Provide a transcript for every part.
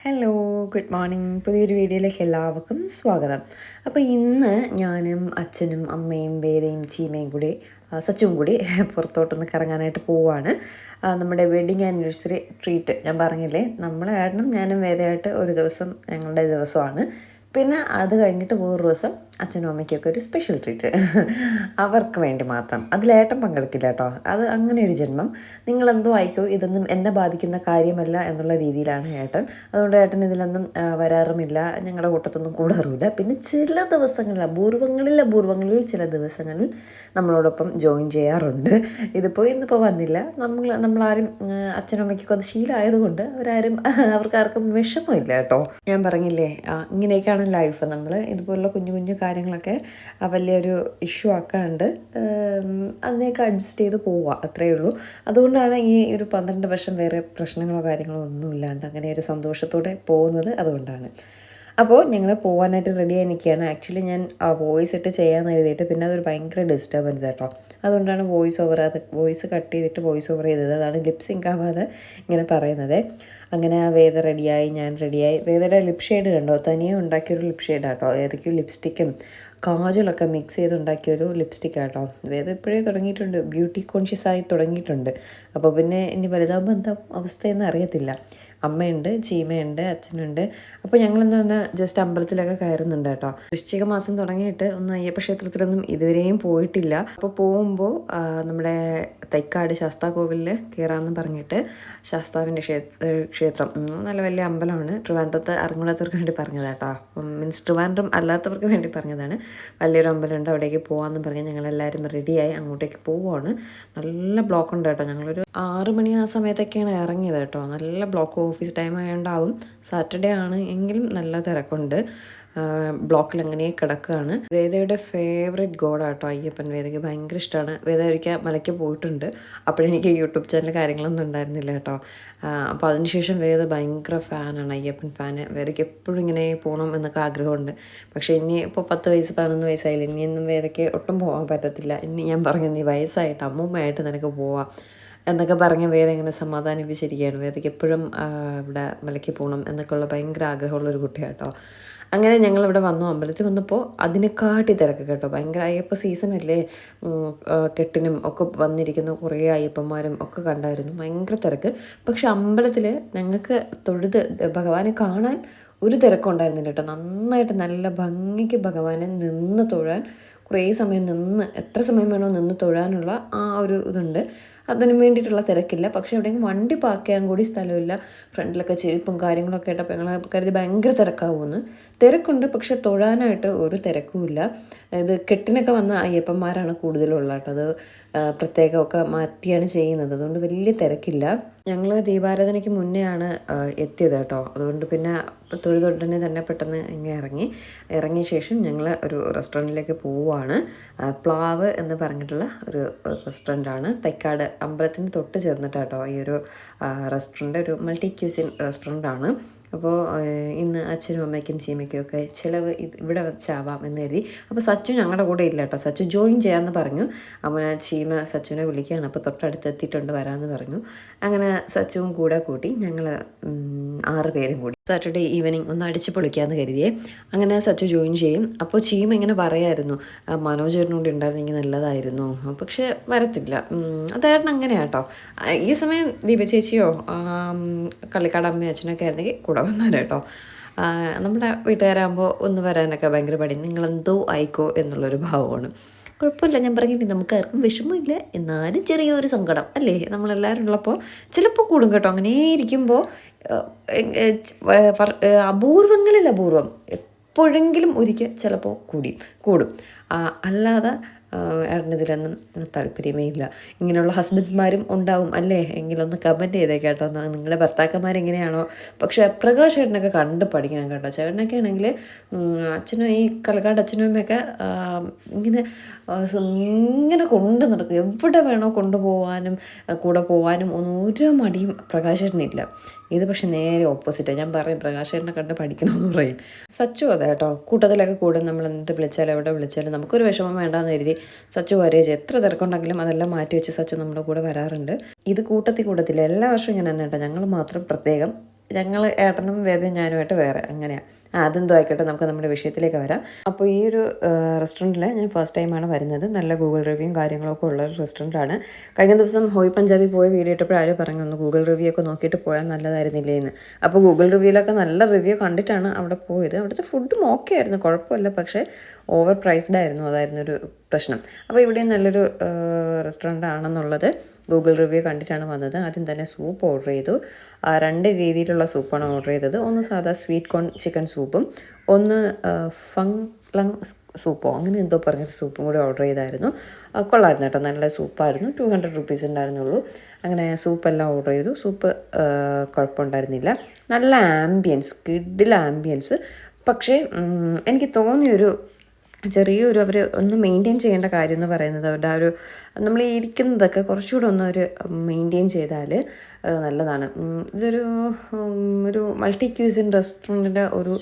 Hello good morning പുതിയൊരു വീഡിയോയിലേക്ക് എല്ലാവർക്കും സ്വാഗതം. അപ്പോൾ ഇന്ന് ഞാനും അച്ഛനും അമ്മയും വേദയും ചീമയും കൂടി സച്ചും കൂടി പുറത്തോട്ടൊന്ന് കറങ്ങാനായിട്ട് പോവാണ്. നമ്മുടെ വെഡിങ് ആനിവേഴ്സറി ട്രീറ്റ് ഞാൻ പറഞ്ഞില്ലേ? നമ്മളെ ഏട്ടനും ഞാനും വേദയായിട്ട് ഒരു ദിവസം ഞങ്ങളുടെ ദിവസമാണ്. പിന്നെ അത് കഴിഞ്ഞിട്ട് വേറൊരു ദിവസം അച്ഛനും അമ്മയ്ക്കൊക്കെ ഒരു സ്പെഷ്യൽ ട്രീറ്റ് അവർക്ക് വേണ്ടി മാത്രം. അതിലേട്ടം പങ്കെടുക്കില്ല കേട്ടോ. അത് അങ്ങനെ ഒരു ജന്മം. നിങ്ങളെന്തോ ആയിക്കോ ഇതൊന്നും എന്നെ ബാധിക്കുന്ന കാര്യമല്ല എന്നുള്ള രീതിയിലാണ് ഏട്ടൻ. അതുകൊണ്ട് ഏട്ടൻ ഇതിലൊന്നും വരാറുമില്ല. ഞങ്ങളുടെ കൂട്ടത്തൊന്നും കൂടാറുമില്ല. പിന്നെ ചില ദിവസങ്ങളിൽ അപൂർവങ്ങളിൽ അപൂർവങ്ങളിൽ ചില ദിവസങ്ങളിൽ നമ്മളോടൊപ്പം ജോയിൻ ചെയ്യാറുണ്ട്. ഇതിപ്പോൾ ഇന്നിപ്പോൾ വന്നില്ല. നമ്മൾ നമ്മളാരും അച്ഛനും അമ്മയ്ക്കൊക്കെ അത് ശീലമായതുകൊണ്ട് അവരാരും അവർക്കാർക്കും വിഷമമില്ല കേട്ടോ. ഞാൻ പറഞ്ഞില്ലേ ആ, ഇങ്ങനെയൊക്കെയാണ് ലൈഫ് നമ്മൾ ഇതുപോലുള്ള കുഞ്ഞു കുഞ്ഞു കാര്യങ്ങളൊക്കെ വലിയൊരു ഇഷ്യൂ ആക്കാണ്ട് അതിനെയൊക്കെ അഡ്ജസ്റ്റ് ചെയ്ത് പോവുക. അത്രയേ ഉള്ളൂ. അതുകൊണ്ടാണ് ഈ ഒരു പന്ത്രണ്ട് വർഷം വേറെ പ്രശ്നങ്ങളോ കാര്യങ്ങളോ ഒന്നും ഇല്ലാണ്ട് അങ്ങനെ ഒരു സന്തോഷത്തോടെ പോകുന്നത് അതുകൊണ്ടാണ്. അപ്പോൾ ഞങ്ങൾ പോകാനായിട്ട് റെഡിയായി നിൽക്കുകയാണ് ആക്ച്വലി ഞാൻ ആ വോയിസ് ഇട്ട് ചെയ്യാൻ എഴുതിയിട്ട് പിന്നെ അതൊരു ഭയങ്കര ഡിസ്റ്റർബൻസ് കേട്ടോ അതുകൊണ്ടാണ് വോയിസ് ഓവർ അത് വോയിസ് കട്ട് ചെയ്തിട്ട് വോയിസ് ഓവർ ചെയ്തത്. അതാണ് ലിപ് സിങ്ക് ആവാതെ ഇങ്ങനെ പറയുന്നത്. അങ്ങനെ ആ വേദ റെഡിയായി ഞാൻ റെഡിയായി വേദയുടെ ലിപ് ഷെയ്ഡ് കണ്ടോ? തനിയെ ഉണ്ടാക്കിയൊരു ലിപ് ഷെയ്ഡ് കേട്ടോ ഏതൊക്കെയോ ലിപ്സ്റ്റിക്കും കാജലൊക്കെ മിക്സ് ചെയ്ത് ഉണ്ടാക്കിയൊരു ലിപ്സ്റ്റിക് ആട്ടോ. വേദ ഇപ്പോഴേ തുടങ്ങിയിട്ടുണ്ട്. ബ്യൂട്ടി കോൺഷ്യസ് ആയി തുടങ്ങിയിട്ടുണ്ട്. അപ്പോൾ പിന്നെ ഇനി വലുതാകുമ്പോൾ എന്താ അവസ്ഥയെന്ന് അറിയത്തില്ല. അമ്മയുണ്ട് ചീമയുണ്ട് അച്ഛനുണ്ട്. അപ്പോൾ ഞങ്ങളൊന്ന് ഒന്ന് ജസ്റ്റ് അമ്പലത്തിലൊക്കെ കയറുന്നുണ്ട് കേട്ടോ. വൃശ്ചിക മാസം തുടങ്ങിയിട്ട് ഒന്നും അയ്യപ്പ ക്ഷേത്രത്തിലൊന്നും ഇതുവരെയും പോയിട്ടില്ല. അപ്പോൾ പോകുമ്പോൾ നമ്മുടെ തൈക്കാട് ശാസ്താ കോവിലിൽ കയറാമെന്ന് പറഞ്ഞിട്ട് ശാസ്താവിന്റെ ക്ഷേത്ര നല്ല വലിയ അമ്പലമാണ്. ട്രിവാൻഡ്രത്ത് അറിഞ്ഞൂടാത്തവർക്ക് വേണ്ടി പറഞ്ഞതാണ് കേട്ടോ മീൻസ് ട്രിവാൻഡ്രം അല്ലാത്തവർക്ക് വേണ്ടി പറഞ്ഞതാണ്. വലിയൊരു അമ്പലമുണ്ട് അവിടേക്ക് പോകാമെന്ന് പറഞ്ഞ് ഞങ്ങളെല്ലാവരും റെഡിയായി അങ്ങോട്ടേക്ക് പോവുകയാണ് നല്ല ബ്ലോക്ക് ഉണ്ട് കേട്ടോ. ഞങ്ങളൊരു ആറ് മണി ആ സമയത്തൊക്കെയാണ് ഇറങ്ങിയത് കേട്ടോ. നല്ല ബ്ലോക്ക് ഓഫീസ് ടൈം ആയതുകൊണ്ടാവും സാറ്റർഡേ ആണ് എങ്കിലും നല്ല തിരക്കുണ്ട്. ബ്ലോക്കിൽ അങ്ങനെ കിടക്കുകയാണ് വേദയുടെ ഫേവറേറ്റ് ഗോഡാട്ടോ അയ്യപ്പൻ. വേദയ്ക്ക് ഭയങ്കര ഇഷ്ടമാണ് വേദ ഒരിക്കൽ മലയ്ക്ക് പോയിട്ടുണ്ട്. അപ്പോഴെനിക്ക് യൂട്യൂബ് ചാനൽ കാര്യങ്ങളൊന്നും ഉണ്ടായിരുന്നില്ല കേട്ടോ. അപ്പോൾ അതിനുശേഷം വേദ ഭയങ്കര ഫാനാണ് അയ്യപ്പൻ ഫാന് വേദയ്ക്ക് എപ്പോഴും ഇങ്ങനെ പോകണം എന്നൊക്കെ ആഗ്രഹമുണ്ട്. പക്ഷേ ഇനി ഇപ്പോൾ പത്ത് വയസ്സ് പതിനൊന്ന് വയസ്സായില്ല? ഇനിയൊന്നും വേദയ്ക്ക് ഒട്ടും പോകാൻ പറ്റത്തില്ല. ഇനി ഞാൻ പറഞ്ഞു നീ വയസ്സായിട്ട് അമ്മൂമ്മയായിട്ട് നിനക്ക് പോവാം. എന്നൊക്കെ പറഞ്ഞ് വേദ ഇങ്ങനെ സമാധാനിപ്പിച്ചിരിക്കുകയാണ്. വേദയ്ക്ക് എപ്പോഴും ഇവിടെ മലയ്ക്ക് പോകണം എന്നൊക്കെയുള്ള ഭയങ്കര ആഗ്രഹമുള്ളൊരു കുട്ടിയാട്ടോ. അങ്ങനെ ഞങ്ങൾ ഇവിടെ വന്നു. അമ്പലത്തിൽ വന്നപ്പോൾ അതിനെക്കാട്ടി തിരക്ക് കേട്ടോ. ഭയങ്കര അയ്യപ്പ അല്ലേ? കെട്ടിനും ഒക്കെ വന്നിരിക്കുന്ന. കുറേ അയ്യപ്പന്മാരും ഒക്കെ കണ്ടായിരുന്നു. ഭയങ്കര തിരക്ക്. പക്ഷെ അമ്പലത്തിൽ ഞങ്ങൾക്ക് തൊഴുത് ഭഗവാനെ കാണാൻ ഒരു തിരക്കുണ്ടായിരുന്നില്ല കേട്ടോ. നന്നായിട്ട് നല്ല ഭംഗിക്ക് ഭഗവാനെ നിന്ന് തൊഴാൻ കുറേ സമയം നിന്ന് എത്ര സമയം വേണോ നിന്ന് തൊഴാനുള്ള ആ ഒരു ഇതുണ്ട്. അതിന് വേണ്ടിയിട്ടുള്ള തിരക്കില്ല. പക്ഷേ എവിടെയെങ്കിലും വണ്ടി പാർക്ക് ചെയ്യാൻ കൂടി സ്ഥലമില്ല. ഫ്രണ്ടിലൊക്കെ ചെരുപ്പും കാര്യങ്ങളൊക്കെ ആയിട്ട് അപ്പോൾ ഞങ്ങൾ കരുതി ഭയങ്കര തിരക്കാവുമെന്ന് തിരക്കുണ്ട് പക്ഷെ തൊഴാനായിട്ട് ഒരു തിരക്കുമില്ല ഇത് കെട്ടിനൊക്കെ വന്ന അയ്യപ്പന്മാരാണ് കൂടുതലുള്ള കേട്ടോ. അത് പ്രത്യേകമൊക്കെ മാറ്റിയാണ് ചെയ്യുന്നത്. അതുകൊണ്ട് വലിയ തിരക്കില്ല. ഞങ്ങൾ ദീപാരാധനയ്ക്ക് മുന്നെയാണ് ആണ് എത്തിയത് കേട്ടോ. അതുകൊണ്ട് പിന്നെ തൊഴുതൊട്ടനെ തന്നെ പെട്ടെന്ന് ഇങ്ങനെ ഇറങ്ങി. ഇറങ്ങിയ ശേഷം ഞങ്ങൾ ഒരു റെസ്റ്റോറന്റിലേക്ക് പോവുകയാണ് പ്ലാവ് എന്ന് പറഞ്ഞിട്ടുള്ള ഒരു റെസ്റ്റോറന്റാണ് തൈക്കാട് അമ്പലത്തിന് തൊട്ട് ചേർന്നിട്ടാട്ടോ ഈ ഒരു റെസ്റ്റോറന്റ് ഒരു മൾട്ടി ക്യൂസിൻ റെസ്റ്റോറന്റാണ് അപ്പോൾ ഇന്ന് അച്ഛനും അമ്മയ്ക്കും ചീമയ്ക്കും ഒക്കെ ചിലവ് ഇവിടെ വെച്ചാവാം എന്ന് കരുതി. അപ്പോൾ സച്ചു ഞങ്ങളുടെ കൂടെ ഇല്ല കേട്ടോ സച്ചു ജോയിൻ ചെയ്യാമെന്ന് പറഞ്ഞു. അപ്പോൾ ഞാൻ ചീമ സച്ചുവിനെ വിളിക്കുകയാണ് അപ്പോൾ തൊട്ടടുത്ത് എത്തിയിട്ടുണ്ട് വരാമെന്ന് പറഞ്ഞു. അങ്ങനെ സച്ചുവും കൂടെ കൂട്ടി ഞങ്ങൾ ആറ് പേരും കൂടി. സാറ്റർഡേ ഈവനിങ് ഒന്ന് അടിച്ച് പൊളിക്കാമെന്ന് കരുതിയേ. അങ്ങനെ സച്ചു ജോയിൻ ചെയ്യും. അപ്പോൾ ചീമ ഇങ്ങനെ പറയായിരുന്നു മനോജറിനോട് ഉണ്ടായിരുന്നെങ്കിൽ നല്ലതായിരുന്നു. പക്ഷെ വരത്തില്ല. അതേട്ടൻ അങ്ങനെയാട്ടോ ഈ സമയം ദീപ ചേച്ചിയോ കള്ളിക്കാട് അമ്മയോ അച്ഛനൊക്കെ ആയിരുന്നെങ്കിൽ കൂടെ വന്നാൽ കേട്ടോ നമ്മുടെ വീട്ടുകാരാകുമ്പോൾ ഒന്ന് വരാനൊക്കെ ഭയങ്കര പടി നിങ്ങളെന്തോ ആയിക്കോ എന്നുള്ളൊരു ഭാവമാണ്. കുഴപ്പമില്ല. ഞാൻ പറഞ്ഞില്ലേ നമുക്ക് ആർക്കും വിഷമമില്ല. എന്നാലും ചെറിയൊരു സങ്കടം അല്ലേ? നമ്മളെല്ലാവരും ഉള്ളപ്പോൾ ചിലപ്പോൾ കൂടും കേട്ടോ. അങ്ങനെ ഇരിക്കുമ്പോൾ അപൂർവങ്ങളിൽ അപൂർവം എപ്പോഴെങ്കിലും ഒരിക്കൽ ചിലപ്പോൾ കൂടി കൂടും. അല്ലാതെ ഏട്ടനിതിലൊന്നും താല്പര്യമേ ഇല്ല. ഇങ്ങനെയുള്ള ഹസ്ബൻഡ്മാരും ഉണ്ടാവും അല്ലേ? എങ്കിലൊന്ന് കമന്റ് ചെയ്തേക്കാട്ടോ നിങ്ങളുടെ ഭർത്താക്കന്മാരെങ്ങനെയാണോ പക്ഷേ പ്രകാശ് ചേട്ടനൊക്കെ കണ്ട് പഠിക്കണം കേട്ടോ. ചേട്ടനൊക്കെ ആണെങ്കിൽ അച്ഛനും ഈ കലക്കാട് അച്ഛനും അമ്മയൊക്കെ ഇങ്ങനെ ഇങ്ങനെ കൊണ്ട് നടക്കും. എവിടെ വേണോ കൊണ്ടുപോകാനും കൂടെ പോകാനും ഒന്നും ഒരു മടിയും പ്രകാശേട്ടനില്ല ഇത് പക്ഷെ നേരെ ഓപ്പോസിറ്റാണ് ഞാൻ പറയും പ്രകാശേട്ടനെ കണ്ട് പഠിക്കണമെന്ന് പറയും. സച്ചു അതെ കേട്ടോ. കൂട്ടത്തിലൊക്കെ കൂടെ. നമ്മൾ എന്ത് വിളിച്ചാലും എവിടെ വിളിച്ചാലും നമുക്കൊരു വിഷമം വേണ്ടാന്ന് കരുതി സച്ചു വരേജ് എത്ര തിരക്കുണ്ടെങ്കിലും അതെല്ലാം മാറ്റി വെച്ച് സച്ചു നമ്മുടെ കൂടെ വരാറുണ്ട്. ഇത് കൂട്ടത്തിൽ കൂട്ടത്തില്ല എല്ലാ വർഷവും ഞാൻ തന്നെ കേട്ടോ. ഞങ്ങൾ മാത്രം പ്രത്യേകം ഞങ്ങൾ ഏട്ടനും വേദയും ഞാനുമായിട്ട് വേറെ അങ്ങനെയാണ് ആ അതെന്തോ ആയിക്കോട്ടെ നമുക്ക് നമ്മുടെ വിഷയത്തിലേക്ക് വരാം. അപ്പോൾ ഈ ഒരു റെസ്റ്റോറന്റിൽ ഞാൻ ഫസ്റ്റ് ടൈമാണ് വരുന്നത്. നല്ല ഗൂഗിൾ റിവ്യൂവും കാര്യങ്ങളൊക്കെ ഉള്ള ഒരു റെസ്റ്റോറന്റാണ് കഴിഞ്ഞ ദിവസം ഹോയ് പഞ്ചാബി പോയ വീഡിയോ ഇട്ടപ്പോൾ ആരും പറഞ്ഞു ഒന്ന് ഗൂഗിൾ റിവ്യൂ ഒക്കെ നോക്കിയിട്ട് പോയാൽ നല്ലതായിരുന്നില്ലേ എന്ന്. അപ്പോൾ ഗൂഗിൾ റിവ്യൂലൊക്കെ നല്ല റിവ്യൂ കണ്ടിട്ടാണ് അവിടെ പോയത്. അവിടുത്തെ ഫുഡും ഓക്കെ ആയിരുന്നു കുഴപ്പമില്ല. പക്ഷേ ഓവർ പ്രൈസ്ഡ് ആയിരുന്നു. അതായിരുന്നു ഒരു പ്രശ്നം. അപ്പോൾ ഇവിടെയും നല്ലൊരു റെസ്റ്റോറന്റ് ആണെന്നുള്ളത്. ഗൂഗിൾ റിവ്യൂ കണ്ടിട്ടാണ് വന്നത്. ആദ്യം തന്നെ സൂപ്പ് ഓർഡർ ചെയ്തു. രണ്ട് രീതിയിലുള്ള സൂപ്പാണ് ഓർഡർ ചെയ്തത്. ഒന്ന് സാധാ സ്വീറ്റ് കോൺ ചിക്കൻ സൂപ്പും ഒന്ന് ഫങ് ലങ് സൂപ്പോ അങ്ങനെ എന്തോ പറഞ്ഞ സൂപ്പും കൂടി ഓർഡർ ചെയ്തായിരുന്നു. കൊള്ളായിരുന്നു കേട്ടോ. നല്ല സൂപ്പായിരുന്നു. ടു ഹൺഡ്രഡ് റുപ്പീസ് ഉണ്ടായിരുന്നുള്ളൂ. അങ്ങനെ സൂപ്പെല്ലാം ഓർഡർ ചെയ്തു. സൂപ്പ് കുഴപ്പമുണ്ടായിരുന്നില്ല. നല്ല ആംബിയൻസ് കിഡിൽ ആംബിയൻസ് പക്ഷേ എനിക്ക് തോന്നിയൊരു ചെറിയൊരു അവർ ഒന്ന് മെയിന്റെയിൻ ചെയ്യേണ്ട കാര്യം എന്ന് പറയുന്നത് അവരുടെ ആ ഒരു നമ്മൾ ഇരിക്കുന്നതൊക്കെ കുറച്ചുകൂടെ ഒന്ന് ഒരു മെയിന്റെയിൻ ചെയ്താൽ നല്ലതാണ്. ഇതൊരു ഒരു മൾട്ടി ക്യൂസിൻ റെസ്റ്റോറന്റിന്റെ ഒരു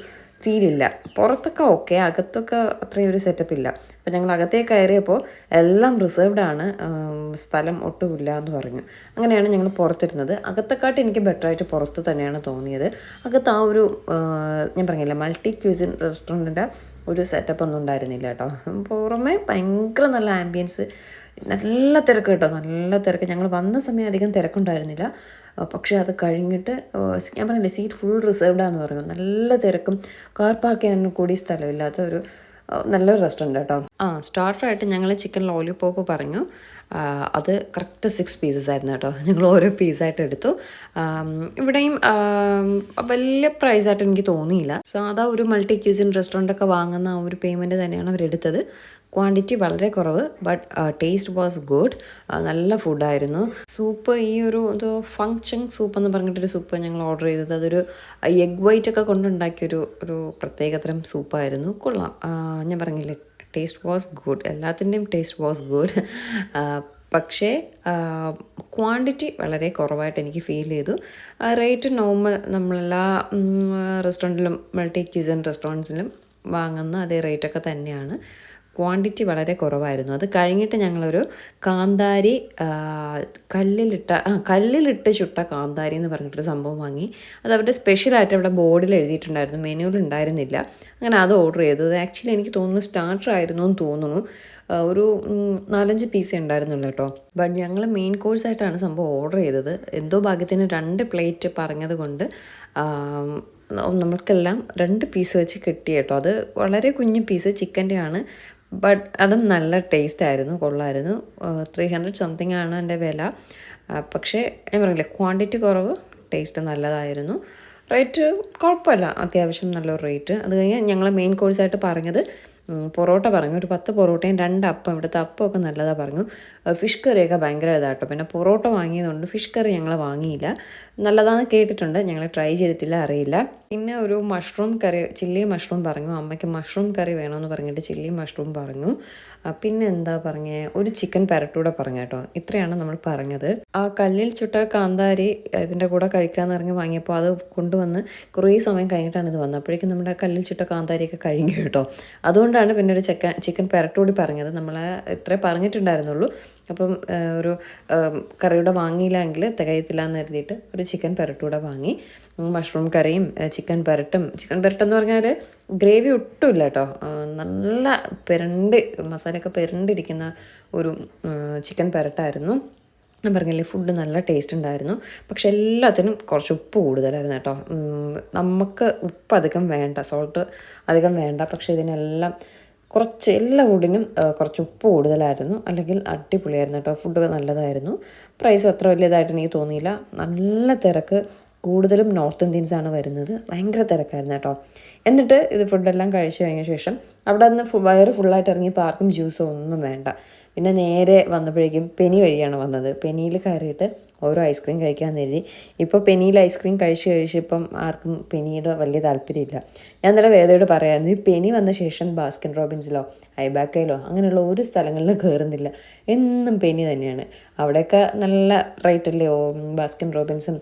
ഫീലില്ല പുറത്തൊക്കെ ഓക്കെ അകത്തൊക്കെ അത്രയും ഒരു സെറ്റപ്പ് ഇല്ല. അപ്പോൾ ഞങ്ങൾ അകത്തേക്ക് കയറിയപ്പോൾ എല്ലാം റിസർവ്ഡ് ആണ്. സ്ഥലം ഒട്ടുമില്ല എന്ന് പറഞ്ഞു. അങ്ങനെയാണ് ഞങ്ങൾ പുറത്തിരുന്നത്. അകത്തെക്കാട്ട് എനിക്ക് ബെറ്ററായിട്ട് പുറത്ത് തന്നെയാണ് തോന്നിയത്. അകത്ത് ആ ഒരു ഞാൻ പറഞ്ഞില്ല മൾട്ടി ക്യൂസിൻ റെസ്റ്റോറന്റിന്റെ ഒരു സെറ്റപ്പ് ഒന്നും ഉണ്ടായിരുന്നില്ല കേട്ടോ. പുറമെ ഭയങ്കര നല്ല ആംബിയൻസ് നല്ല തിരക്ക് കേട്ടോ നല്ല തിരക്ക്. ഞങ്ങൾ വന്ന സമയം അധികം തിരക്കുണ്ടായിരുന്നില്ല. പക്ഷേ അത് കഴിഞ്ഞിട്ട് ഞാൻ പറഞ്ഞില്ലേ സീറ്റ് ഫുൾ റിസർവ്ഡാന്ന് പറഞ്ഞു. നല്ല തിരക്കും. കാർ പാർക്ക് ചെയ്യാൻ കൂടി സ്ഥലമില്ലാത്ത ഒരു നല്ലൊരു റെസ്റ്റോറന്റ് കേട്ടോ. ആ സ്റ്റാർട്ടറായിട്ട് ഞങ്ങൾ ചിക്കൻ ലോലിപോപ്പ് പറഞ്ഞു. അത് കറക്റ്റ് സിക്സ് പീസസ് ആയിരുന്നു കേട്ടോ. ഞങ്ങൾ ഓരോ പീസായിട്ട് എടുത്തു. ഇവിടെയും വലിയ പ്രൈസായിട്ട് എനിക്ക് തോന്നിയില്ല. സാധാ ഒരു മൾട്ടി ക്യൂസിൻ റെസ്റ്റോറന്റ് ഒക്കെ വാങ്ങുന്ന ആ ഒരു പേയ്മെന്റ് തന്നെയാണ് അവരെടുത്തത് ക്വാണ്ടിറ്റി വളരെ കുറവ് ബട്ട് ടേസ്റ്റ് വാസ് ഗുഡ് നല്ല ഫുഡായിരുന്നു സൂപ്പ് ഈ ഒരു എന്തോ ഫങ്ഷൻ സൂപ്പ് എന്ന് പറഞ്ഞിട്ടൊരു സൂപ്പ് ഞങ്ങൾ ഓർഡർ ചെയ്തത്. അതൊരു എഗ് വൈറ്റ് ഒക്കെ കൊണ്ടുണ്ടാക്കിയൊരു ഒരു പ്രത്യേകതരം സൂപ്പായിരുന്നു കൊള്ളാം. ഞാൻ പറഞ്ഞില്ലേ ടേസ്റ്റ് വാസ് ഗുഡ് എല്ലാത്തിന്റെയും ടേസ്റ്റ് വാസ് ഗുഡ് പക്ഷേ ക്വാണ്ടിറ്റി വളരെ കുറവായിട്ട് എനിക്ക് ഫീൽ ചെയ്തു. റേറ്റ് നോർമൽ നമ്മളെല്ലാ റെസ്റ്റോറന്റിലും മൾട്ടി ക്യൂസൻ റെസ്റ്റോറന്റ്സിലും വാങ്ങുന്ന അതേ റേറ്റൊക്കെ തന്നെയാണ്. ക്വാണ്ടിറ്റി വളരെ കുറവായിരുന്നു. അത് കഴിഞ്ഞിട്ട് ഞങ്ങളൊരു കാന്താരി കല്ലിലിട്ട ആ കല്ലിലിട്ട് ചുട്ട കാന്താരി എന്ന് പറഞ്ഞിട്ടൊരു സംഭവം വാങ്ങി. അത് അവരുടെ സ്പെഷ്യലായിട്ട് അവിടെ ബോർഡിൽ എഴുതിയിട്ടുണ്ടായിരുന്നു. മെനുവിൽ ഉണ്ടായിരുന്നില്ല. അങ്ങനെ അത് ഓർഡർ ചെയ്തു. അത് ആക്ച്വലി എനിക്ക് തോന്നുന്നു സ്റ്റാർട്ടർ ആയിരുന്നു എന്ന് തോന്നുന്നു. ഒരു നാലഞ്ച് പീസേ ഉണ്ടായിരുന്നുള്ളൂ കേട്ടോ. ബട്ട് ഞങ്ങൾ മെയിൻ കോഴ്സായിട്ടാണ് സംഭവം ഓർഡർ ചെയ്തത്. എന്തോ ഭാഗ്യത്തിന് രണ്ട് പ്ലേറ്റ് പറഞ്ഞത് കൊണ്ട് നമ്മൾക്കെല്ലാം രണ്ട് പീസ് വെച്ച് കിട്ടി കേട്ടോ. അത് വളരെ കുഞ്ഞു പീസ് ചിക്കന്റെ ആണ്. ബട്ട് അതും നല്ല ടേസ്റ്റ് ആയിരുന്നു കൊള്ളായിരുന്നു. ത്രീ ഹൺഡ്രഡ് സംതിങ് ആണ് എന്റെ വില. പക്ഷേ ഞാൻ പറഞ്ഞില്ലേ ക്വാണ്ടിറ്റി കുറവ് ടേസ്റ്റ് നല്ലതായിരുന്നു. റേറ്റ് കുഴപ്പമില്ല അത്യാവശ്യം നല്ലൊരു റേറ്റ് അത് കഴിഞ്ഞ് ഞങ്ങൾ മെയിൻ കോഴ്സായിട്ട് പറഞ്ഞത് പൊറോട്ട പറഞ്ഞു. ഒരു പത്ത് പൊറോട്ടയും രണ്ട് അപ്പം. ഇവിടുത്തെ അപ്പമൊക്കെ നല്ലതാണ് പറഞ്ഞു. ഫിഷ് കറിയൊക്കെ ഭയങ്കര ഇതാട്ടോ. പിന്നെ പൊറോട്ട വാങ്ങിയതുകൊണ്ട് ഫിഷ് കറി ഞങ്ങൾ വാങ്ങിയില്ല. നല്ലതാണെന്ന് കേട്ടിട്ടുണ്ട്. ഞങ്ങൾ ട്രൈ ചെയ്തിട്ടില്ല അറിയില്ല. പിന്നെ ഒരു മഷ്റൂം കറി ചില്ലി മഷ്റൂം പറഞ്ഞു. അമ്മയ്ക്ക് മഷ്റൂം കറി വേണമെന്ന് പറഞ്ഞിട്ട് ചില്ലി മഷ്റൂം പറഞ്ഞു. പിന്നെ എന്താ പറഞ്ഞേ? ഒരു ചിക്കൻ പരട്ടൂടെ പറഞ്ഞു കേട്ടോ. ഇത്രയാണ് നമ്മൾ പറഞ്ഞത്. ആ കല്ലിൽ ചുട്ട കാന്താരി ഇതിന്റെ കൂടെ കഴിക്കാമെന്ന് പറഞ്ഞ് വാങ്ങിയപ്പോൾ അത് കൊണ്ടുവന്ന് കുറേ സമയം കഴിഞ്ഞിട്ടാണ് ഇത് വന്നത്. അപ്പോഴേക്കും നമ്മുടെ കല്ലിൽ ചുട്ട കാന്താരിയൊക്കെ കഴിഞ്ഞു കേട്ടോ. അതുകൊണ്ടാണ് പിന്നെ ഒരു ചിക്കൻ ചിക്കൻ പെരട്ടൂടി പറഞ്ഞത്. നമ്മൾ ഇത്രേ പറഞ്ഞിട്ടുണ്ടായിരുന്നുള്ളൂ. അപ്പം ഒരു കറിയുടെ വാങ്ങിയില്ലെങ്കിൽ തികയത്തില്ല എന്ന് കരുതിയിട്ട് ഒരു ചിക്കൻ പെരട്ടൂടെ വാങ്ങി. മഷ്റൂം കറിയും ചിക്കൻ പെരട്ടും. ചിക്കൻ പെരട്ടെന്ന് പറഞ്ഞാൽ ഗ്രേവി ഒട്ടുമില്ല കേട്ടോ നല്ല പെരണ്ട് മസാലയൊക്കെ പെരണ്ടിരിക്കുന്ന ഒരു ചിക്കൻ പെരട്ടായിരുന്നു. ഞാൻ പറഞ്ഞില്ലേ ഫുഡ് നല്ല ടേസ്റ്റ് ഉണ്ടായിരുന്നു. പക്ഷെ എല്ലാത്തിനും കുറച്ച് ഉപ്പ് കൂടുതലായിരുന്നു കേട്ടോ. നമുക്ക് ഉപ്പ് അധികം വേണ്ട സോൾട്ട് അധികം വേണ്ട. പക്ഷേ ഇതിനെല്ലാം കുറച്ച് എല്ലാ ഫുഡിനും കുറച്ച് ഉപ്പ് കൂടുതലായിരുന്നു. അല്ലെങ്കിൽ അടിപൊളിയായിരുന്നു കേട്ടോ. ഫുഡ് നല്ലതായിരുന്നു. പ്രൈസ് അത്ര വലിയതായിട്ട് എനിക്ക് തോന്നിയില്ല. നല്ല തിരക്ക്. കൂടുതലും നോർത്ത് ഇന്ത്യൻസ് ആണ് വരുന്നത്. ഭയങ്കര തിരക്കായിരുന്നു കേട്ടോ. എന്നിട്ട് ഇത് ഫുഡെല്ലാം കഴിച്ചു കഴിഞ്ഞ ശേഷം അവിടെ നിന്ന് ഫു വയറ് ഫുള്ളായിട്ട് ഇറങ്ങിയപ്പോൾ ആർക്കും ജ്യൂസോ ഒന്നും വേണ്ട. പിന്നെ നേരെ വന്നപ്പോഴേക്കും പെനി വഴിയാണ് വന്നത്. പെനിയിൽ കയറിയിട്ട് ഓരോ ഐസ്ക്രീം കഴിക്കാമെന്ന് കരുതി. ഇപ്പോൾ പെനിയിൽ ഐസ്ക്രീം കഴിച്ച് കഴിച്ചിപ്പം ആർക്കും പെനിയുടെ വലിയ താല്പര്യമില്ല. ഞാൻ നല്ല വേദയോട് പറയായിരുന്നു ഈ പെനി വന്ന ശേഷം ബാസ്കിൻ റോബിൻസിലോ ഐബാക്കയിലോ അങ്ങനെയുള്ള ഒരു സ്ഥലങ്ങളിലും കയറുന്നില്ല എന്നും പെനി തന്നെയാണ്. അവിടെയൊക്കെ നല്ല റേറ്റ് അല്ലേ? ഓ ബാസ്കിൻ റോബിൻസും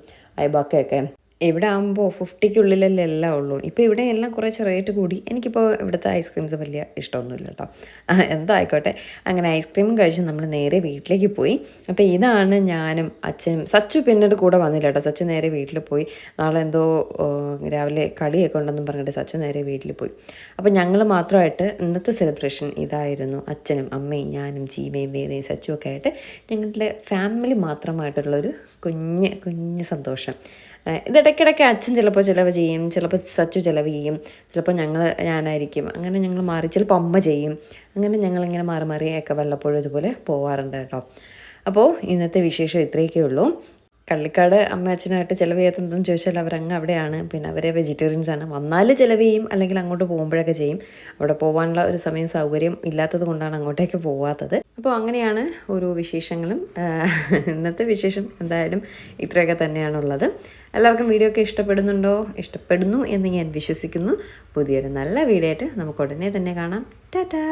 ഐബാക്കയൊക്കെ ഇവിടെ ആകുമ്പോൾ ഫിഫ്റ്റിക്കുള്ളിലല്ലേ എല്ലാം ഉള്ളൂ. ഇപ്പോൾ ഇവിടെ എല്ലാം കുറച്ച് റേറ്റ് കൂടി. എനിക്കിപ്പോൾ ഇവിടുത്തെ ഐസ്ക്രീംസ് വലിയ ഇഷ്ടമൊന്നുമില്ല കേട്ടോ എന്തായിക്കോട്ടെ. അങ്ങനെ ഐസ്ക്രീമും കഴിച്ച് നമ്മൾ നേരെ വീട്ടിലേക്ക് പോയി. അപ്പോൾ ഇതാണ് ഞാനും അച്ഛനും സച്ചു പിന്നീട് കൂടെ വന്നില്ല കേട്ടോ സച്ചു നേരെ വീട്ടിൽ പോയി. നാളെ എന്തോ രാവിലെ കളിയൊക്കെ ഉണ്ടെന്നും പറഞ്ഞിട്ട് സച്ചു നേരെ വീട്ടിൽ പോയി. അപ്പോൾ ഞങ്ങൾ മാത്രമായിട്ട് ഇന്നത്തെ സെലിബ്രേഷൻ ഇതായിരുന്നു. അച്ഛനും അമ്മയും ഞാനും ജീമയും വേദയും സച്ചുമൊക്കെ ആയിട്ട് ഞങ്ങളുടെ ഫാമിലി മാത്രമായിട്ടുള്ളൊരു കുഞ്ഞ് കുഞ്ഞ് സന്തോഷം. ഇത് ഇടയ്ക്കിടയ്ക്ക് അച്ഛൻ ചിലപ്പോൾ ചിലവ് ചെയ്യും ചിലപ്പോൾ സച്ചു ചിലവ് ചെയ്യും ചിലപ്പോൾ ഞങ്ങൾ ഞാനായിരിക്കും. അങ്ങനെ ഞങ്ങൾ മാറി ചിലപ്പോൾ അമ്മ ചെയ്യും. അങ്ങനെ ഞങ്ങളിങ്ങനെ മാറി മാറി മാറിയൊക്കെ വല്ലപ്പോഴും ഇതുപോലെ പോവാറുണ്ട് കേട്ടോ. അപ്പോൾ ഇന്നത്തെ വിശേഷം ഇത്രയൊക്കെ ഉള്ളൂ കള്ളിക്കാട് അമ്മ അച്ഛനായിട്ട് ചിലവ് ചെയ്യാത്തതെന്ന് ചോദിച്ചാൽ അവരങ്ങ് അവിടെയാണ്. പിന്നെ അവരെ വെജിറ്റേറിയൻസ് ആണ്. വന്നാൽ ചിലവ് ചെയ്യും അല്ലെങ്കിൽ അങ്ങോട്ട് പോകുമ്പോഴൊക്കെ ചെയ്യും. അവിടെ പോകാനുള്ള ഒരു സമയം സൗകര്യം ഇല്ലാത്തത് കൊണ്ടാണ് അങ്ങോട്ടേക്ക് പോവാത്തത്. അപ്പോൾ അങ്ങനെയാണ് ഓരോ വിശേഷങ്ങളും. ഇന്നത്തെ വിശേഷം എന്തായാലും ഇത്രയൊക്കെ തന്നെയാണുള്ളത്. എല്ലാവർക്കും വീഡിയോ ഒക്കെ ഇഷ്ടപ്പെടുന്നുണ്ടോ? ഇഷ്ടപ്പെടുന്നു എന്ന് ഞാൻ വിശ്വസിക്കുന്നു. പുതിയൊരു നല്ല വീഡിയോ ആയിട്ട് നമുക്ക് ഉടനെ തന്നെ കാണാം. ടാറ്റാ!